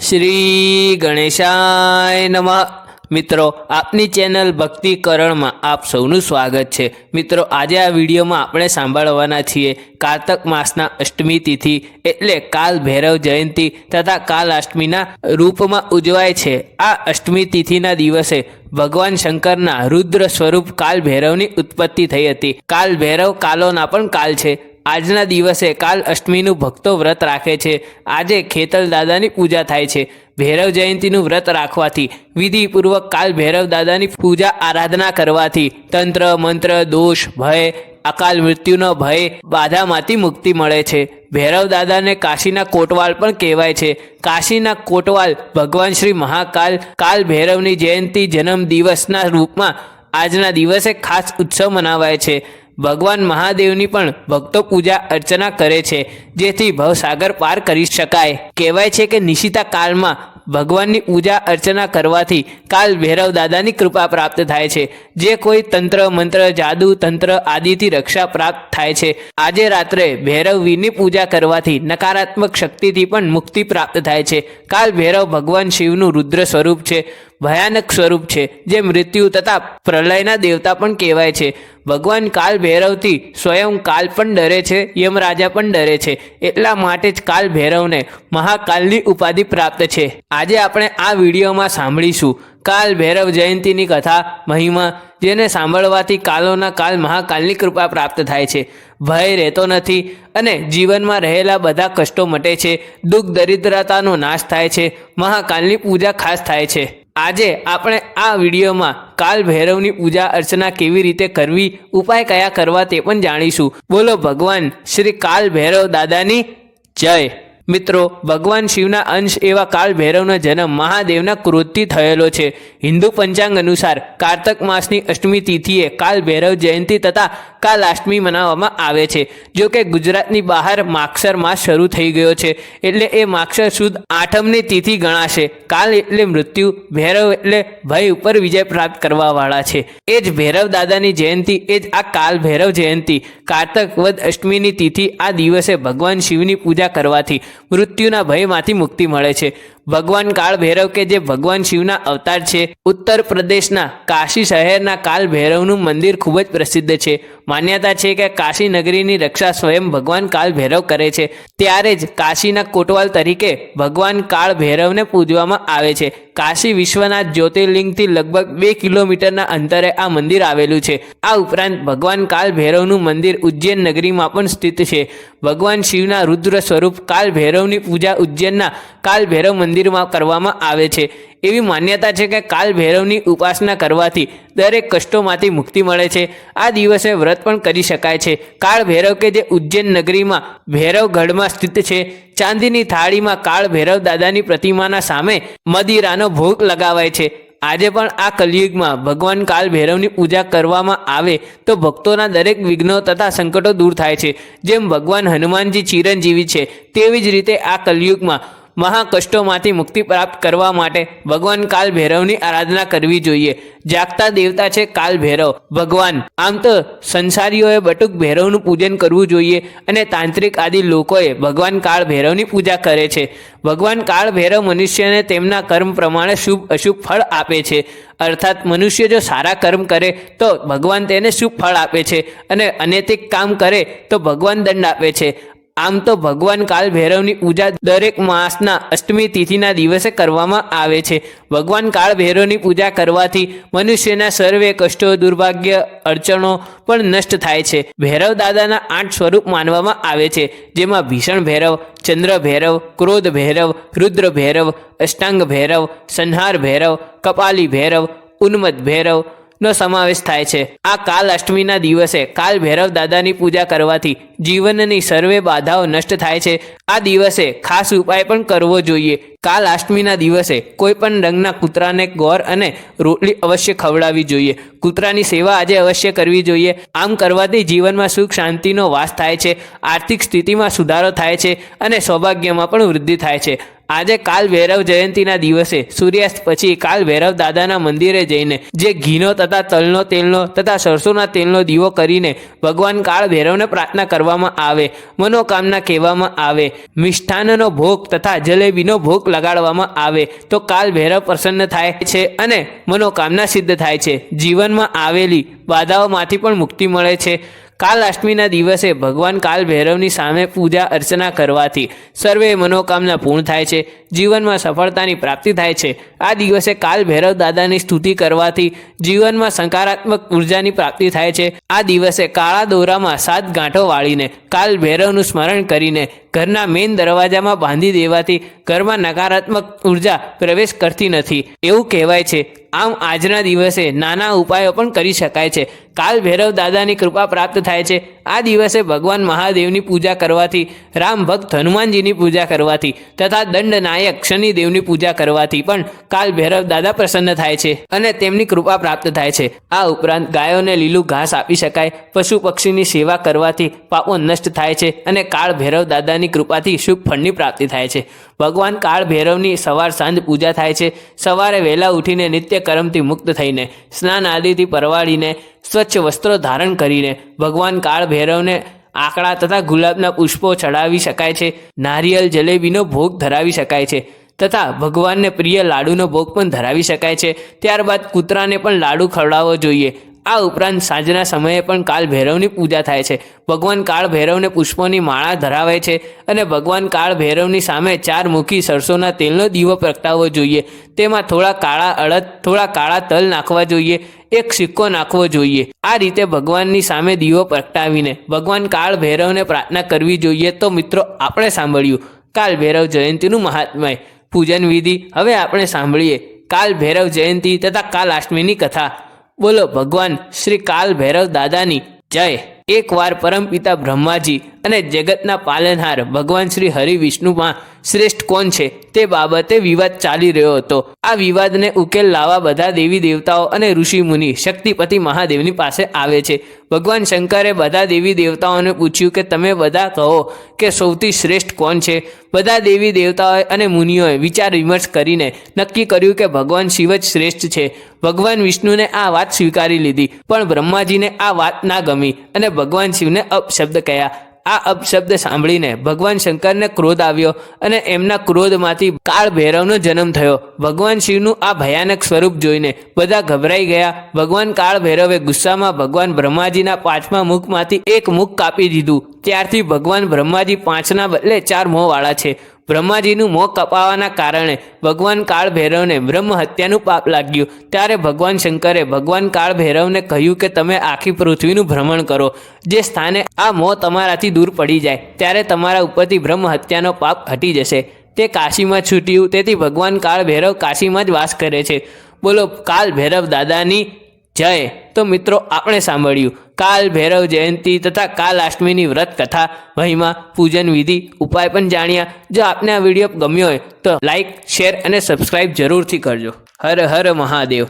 શ્રી ગણેશાય નમઃ. મિત્રો, આપની ચેનલ ભક્તિકરણમાં આપ સૌનું સ્વાગત છે. મિત્રો, આજે આ વિડીયોમાં આપણે સાંભળવાના છીએ કારતક માસના અષ્ટમી તિથિ એટલે કાલ ભૈરવ જયંતિ તથા કાલ અષ્ટમીના રૂપમાં ઉજવાય છે. આ અષ્ટમી તિથિના દિવસે ભગવાન શંકરના રુદ્ર સ્વરૂપ કાલ ભૈરવની ઉત્પત્તિ થઈ હતી. કાલ ભૈરવ કાલોના પણ કાલ છે. આજના દિવસે કાલ અષ્ટમીનું ભક્તો વ્રત રાખે છે. આજે ખેતલ દાદાની પૂજા થાય છે. ભૈરવ જયંતીનું વ્રત રાખવાથી વિધિપૂર્વક કાલ ભૈરવ દાદાની પૂજા આરાધના કરવાથી તંત્ર, મંત્ર, દોષ, ભય, અકાલ મૃત્યુનો ભય બાધામાંથી મુક્તિ મળે છે. ભૈરવ દાદાને કાશીના કોટવાલ પણ કહેવાય છે. કાશીના કોટવાલ ભગવાન શ્રી મહાકાલ કાલ ભૈરવની જયંતી જન્મ દિવસના રૂપમાં આજના દિવસે ખાસ ઉત્સવ મનાવાય છે. ભગવાન મહાદેવની પણ ભક્તો પૂજા અર્ચના કરે છે, જેથી ભવસાગર પાર કરી શકાય. કહેવાય છે કે નિશિતા કાળમાં ભગવાનની પૂજા અર્ચના કરવાથી કાલ ભૈરવ દાદાની કૃપા પ્રાપ્ત થાય છે. જે કોઈ તંત્ર, મંત્ર, જાદુ, તંત્ર આદિથી રક્ષા પ્રાપ્ત થાય છે. આજે રાત્રે ભૈરવવીની પૂજા કરવાથી નકારાત્મક શક્તિથી પણ મુક્તિ પ્રાપ્ત થાય છે. કાલ ભૈરવ ભગવાન શિવનું રુદ્ર સ્વરૂપ છે. ભયાનક સ્વરૂપ છે, જે મૃત્યુ તથા પ્રલયના દેવતા પણ કહેવાય છે. ભગવાન કાલ ભૈરવથી સ્વયં કાલ પણ ડરે છે, યમરાજા પણ ડરે છે. એટલા માટે જ કાલ ભૈરવને મહાકાલની ઉપાધિ પ્રાપ્ત છે. આજે આપણે આ વિડીયોમાં સાંભળીશું કાલ ભૈરવ જયંતીની કથા, મહિમા, જેને સાંભળવાથી કાલોના કાલ મહાકાલની કૃપા પ્રાપ્ત થાય છે. ભય રહેતો નથી અને જીવનમાં રહેલા બધા કષ્ટો મટે છે. દુઃખ દરિદ્રતાનો નાશ થાય છે. મહાકાલની પૂજા ખાસ થાય છે. આજે આપણે આ વિડીયોમાં કાલ ભૈરવની પૂજા અર્ચના કેવી રીતે કરવી, ઉપાય કયા કરવા તે પણ જાણીશું. બોલો ભગવાન, શ્રી કાલ ભૈરવ દાદાની જય. મિત્રો, ભગવાન શિવના અંશ એવા કાળ ભૈરવનો જન્મ મહાદેવના ક્રોધથી થયેલો છે. હિન્દુ પંચાંગ અનુસાર કારતક માસની અષ્ટમી તિથિએ કાલ ભૈરવ જયંતિ તથા કાલ અષ્ટમી મનાવવામાં આવે છે. જો કે ગુજરાતની બહાર માક્ષર માસ શરૂ થઈ ગયો છે. એટલે એ માક્ષર સુદ આઠમની તિથિ ગણાશે. કાલ એટલે મૃત્યુ, ભૈરવ એટલે ભય ઉપર વિજય પ્રાપ્ત કરવાવાળા છે. એ જ ભૈરવ દાદાની જયંતિ, એ જ આ કાલ ભૈરવ જયંતિ. કારતક વદ અષ્ટમીની તિથિ આ દિવસે ભગવાન શિવની પૂજા કરવાથી મૃત્યુના ભયમાંથી મુક્તિ મળે છે. ભગવાન કાળ ભૈરવ કે જે ભગવાન શિવના અવતાર છે, ઉત્તર પ્રદેશના કાશી શહેરના કાલ ભૈરવનું મંદિર ખૂબ જ પ્રસિદ્ધ છે. માન્યતા છે કે કાશી નગરીની રક્ષા સ્વયં ભગવાન કાળ ભૈરવ કરે છે. ત્યારે જ કાશીના કોટવાલ તરીકે ભગવાન કાળ ભૈરવને પૂજવામાં આવે છે. કાશી વિશ્વનાથ જ્યોતિર્લિંગથી લગભગ બે કિલોમીટરના અંતરે આ મંદિર આવેલું છે. આ ઉપરાંત ભગવાન કાલ ભૈરવનું મંદિર ઉજ્જૈન નગરીમાં પણ સ્થિત છે. ભગવાન શિવના રુદ્ર સ્વરૂપ કાલ ભૈરવની પૂજા ઉજ્જૈનના કાલ ભૈરવ મંદિરમાં કરવામાં આવે છે. એવી માન્યતા છે કે કાલ ભૈરવની ઉપાસના કરવાથી દરેક કષ્ટોમાંથી મુક્તિ મળે છે. આ દિવસે વ્રત પણ કરી શકાય છે. કાળ ભૈરવ કે જે ઉજ્જૈન નગરીમાં ભૈરવગઢમાં સ્થિત છે, ચાંદીની થાળીમાં કાળ ભૈરવ દાદાની પ્રતિમાના સામે મદિરાનો ભોગ લગાવાય છે. આજે પણ આ કલયુગમાં ભગવાન કાલ ભૈરવની પૂજા કરવામાં આવે તો ભક્તોના દરેક વિઘ્નો તથા સંકટો દૂર થાય છે. જેમ ભગવાન હનુમાનજી ચિરંજીવી છે, તેવી જ રીતે આ કલયુગમાં મહા કષ્ટોમાંથી મુક્તિ પ્રાપ્ત કરવા માટે ભગવાન કાલ ભૈરવની આરાધના કરવી જોઈએ. જાગતા દેવતા છે કાલ ભૈરવ. ભગવાન, આમ તો સંસારીઓએ બટુક ભૈરવનું પૂજન કરવું જોઈએ અને તાંત્રિક આદિ લોકોએ ભગવાન કાળ ભૈરવની પૂજા કરે છે. ભગવાન કાળ ભૈરવ મનુષ્યને તેમના કર્મ પ્રમાણે શુભ, અશુભ ફળ આપે છે. અર્થાત મનુષ્ય જો સારા કર્મ કરે તો ભગવાન તેને શુભ ફળ આપે છે અને અનૈતિક કામ કરે તો ભગવાન દંડ આપે છે. આમ તો ભગવાન કાલ ભૈરવની પૂજા દરેક માસના અષ્ટમી તિથિના દિવસે કરવામાં આવે છે. ભગવાન કાળ ભૈરવની પૂજા કરવાથી મનુષ્યના સર્વે કષ્ટો, દુર્ભાગ્ય, અડચણો પણ નષ્ટ થાય છે. ભૈરવ દાદાના આઠ સ્વરૂપ માનવામાં આવે છે. જેમાં ભીષણ ભૈરવ, ચંદ્ર ભૈરવ, ક્રોધ ભૈરવ, રુદ્ર ભૈરવ, અષ્ટાંગ ભૈરવ, સંહાર ભૈરવ, કપાલી ભૈરવ ઉન્મદ ભૈરવ નો સમાવેશ થાય છે. આ કાલ અષ્ટમીના દિવસે કાલ ભૈરવ દાદાની પૂજા કરવાથી જીવનની સર્વે બાધાઓ નષ્ટ થાય છે. આ દિવસે ખાસ ઉપાય પણ કરવો જોઈએ. કાલ અષ્ટમીના દિવસે કોઈ પણ રંગના કૂતરાને ગોર અને રોટલી અવશ્ય ખવડાવવી જોઈએ. કૂતરાની સેવા આજે અવશ્ય કરવી જોઈએ. આમ કરવાથી જીવનમાં સુખ શાંતિનો વાસ થાય છે. આર્થિક સ્થિતિમાં સુધારો થાય છે અને સૌભાગ્યમાં પણ વૃદ્ધિ થાય છે. આજે કાલ ભૈરવ જયંતિના દિવસે સૂર્યાસ્ત પછી કાલ ભૈરવ દાદાના મંદિરે જઈને જે ઘીનો તથા તલનો તેલનો તથા સરસોના તેલનો દીવો કરીને ભગવાન કાળ ભૈરવને પ્રાર્થના કરવામાં આવે, મનોકામના કહેવામાં આવે, મિષ્ઠાનનો ભોગ તથા જલેબીનો ભોગ લગાડવામાં આવે, તો કાલ ભૈરવ પ્રસન્ન થાય છે અને મનોકામના સિદ્ધ થાય છે. જીવનમાં આવેલી બાધાઓમાંથી પણ મુક્તિ મળે છે. કાલ અષ્ટમીના દિવસે ભગવાન કાલ ભૈરવની સામે પૂજા અર્ચના કરવાથી સર્વે મનોકામના પૂર્ણ થાય છે, જીવનમાં સફળતાની પ્રાપ્તિ થાય છે. આ દિવસે કાલ ભૈરવ દાદાની સ્તુતિ કરવાથી જીવનમાં સકારાત્મક ઉર્જાની પ્રાપ્તિ થાય છે. આ દિવસે કાળા દોરામાં સાત ગાંઠો વાળીને કાલ ભૈરવનું સ્મરણ કરીને ઘરના મેઇન દરવાજામાં બાંધી દેવાથી ઘરમાં નકારાત્મક ઊર્જા પ્રવેશ કરતી નથી. એવું કહેવાય છે. આમ આજના દિવસે નાના ઉપાયો પણ કરી શકાય છે. કાલ ભૈરવ દાદાની કૃપા પ્રાપ્ત થાય છે. આ દિવસે ભગવાન મહાદેવની પૂજા કરવાથી, રામ ભક્ત હનુમાનજીની પૂજા કરવાથી તથા દંડનાયક શનિદેવની પૂજા કરવાથી પણ કાલ ભૈરવ દાદા પ્રસન્ન થાય છે અને તેમની કૃપા પ્રાપ્ત થાય છે. આ ઉપરાંત ગાયોને લીલું ઘાસ આપી શકાય, પશુ પક્ષીની સેવા કરવાથી પાપો નષ્ટ થાય છે અને કાળ ભૈરવ દાદાની કૃપાથી શુભ ફળની પ્રાપ્તિ થાય છે. ભગવાન કાળ ભૈરવની સવાર સાંજ પૂજા થાય છે. સવારે વહેલા ઉઠીને નિત્ય કર્મથી મુક્ત થઈને, સ્નાન આદિથી પરવાડીને સ્વચ્છ વસ્ત્રો ધારણ કરીને ભગવાન કાળ ભૈરવને આંકડા તથા ગુલાબના પુષ્પો ચડાવી શકાય છે. નારિયેલ જલેબીનો ભોગ ધરાવી શકાય છે તથા ભગવાનને પ્રિય લાડુનો ભોગ પણ ધરાવી શકાય છે. ત્યારબાદ કૂતરાને પણ લાડુ ખવડાવવો જોઈએ. આ ઉપરાંત સાંજના સમયે પણ કાળ ભૈરવની પૂજા થાય છે. ભગવાન કાળ ભૈરવને પુષ્પોની માળા ધરાવે છે અને ભગવાન કાળ ભૈરવની સામે ચાર મુખી સરસોના તેલનો દીવો પ્રગટાવવો જોઈએ. તેમાં થોડા કાળા અડદ થોડા કાળા તલ નાખવા જોઈએ. એક સિક્કો નાખવો જોઈએ. આ રીતે ભગવાનની સામે દીવો પ્રગટાવીને, ભગવાન કાળ ભૈરવને પ્રાર્થના કરવી જોઈએ તો મિત્રો આપણે સાંભળ્યું, કાલ ભૈરવ જયંતીનું મહાત્મય. પૂજન વિધિ, હવે આપણે સાંભળીએ, કાલ ભૈરવ જયંતી તથા કાલ અષ્ટમીની કથા. બોલો ભગવાન, શ્રી કાલ ભૈરવ દાદાની જય. એકવાર પરમપિતા બ્રહ્માજી અને જગતના પાલનહાર ભગવાન શ્રી હરિ વિષ્ણુમાં શ્રેષ્ઠ કોણ છે તે બાબતે વિવાદ ચાલી રહ્યો હતો. આ વિવાદને ઉકેલ લાવવા બધા દેવી દેવતાઓ અને ઋષિ મુનિ શક્તિપતિ મહાદેવની પાસે આવે છે. ભગવાન શંકરે બધા દેવી દેવતાઓને પૂછ્યું કે તમે બધા કહો કે સૌથી શ્રેષ્ઠ કોણ છે? બધા દેવી દેવતાઓએ અને મુનિઓએ વિચાર વિમર્શ કરીને નક્કી કર્યું કે ભગવાન શિવ જ શ્રેષ્ઠ છે. ભગવાન વિષ્ણુને આ વાત સ્વીકારી લીધી, પણ બ્રહ્માજીને આ વાત ના ગમી અને ભગવાન શિવને અપશબ્દ કહ્યા આ અપશબ્દ સાંભળીને ભગવાન શંકરને ક્રોધ આવ્યો અને એમના ક્રોધમાંથી કાળ ભૈરવનો જન્મ થયો. ભગવાન શિવનું આ ભયાનક સ્વરૂપ જોઈને બધા ગભરાઈ ગયા. ભગવાન કાળ ભૈરવે ગુસ્સામાં ભગવાન બ્રહ્માજીના પાંચમા મુખમાંથી એક મુખ કાપી દીધું. ત્યારથી ભગવાન બ્રહ્માજી પાંચના બદલે ચાર મોંવાળા છે. બ્રહ્માજીનું મોં કપાવાના કારણે ભગવાન કાળ ભૈરવને બ્રહ્મ હત્યાનું પાપ લાગ્યું. ત્યારે ભગવાન શંકરે ભગવાન કાળ ભૈરવને કહ્યું કે તમે આખી પૃથ્વીનું ભ્રમણ કરો. જે સ્થાને આ મોં તમારાથી દૂર પડી જાય, ત્યારે તમારા ઉપરથી બ્રહ્મ હત્યાનો પાપ હટી જશે. તે કાશીમાં છૂટ્યું, તેથી ભગવાન કાળ ભૈરવ કાશીમાં જ વાસ કરે છે. બોલો કાલ ભૈરવ દાદાની જય. તો મિત્રો, આપણે સાંભળ્યું. કાલ ભૈરવ જયંતી તથા કાલ અષ્ટમીની વ્રત કથા, મહિમા, પૂજન વિધિ, ઉપાય પણ જાણ્યા. જો આપને આ વીડિયો ગમ્યો હોય, તો લાઈક, શેર અને સબસ્ક્રાઈબ જરૂરથી કરજો. હર હર મહાદેવ.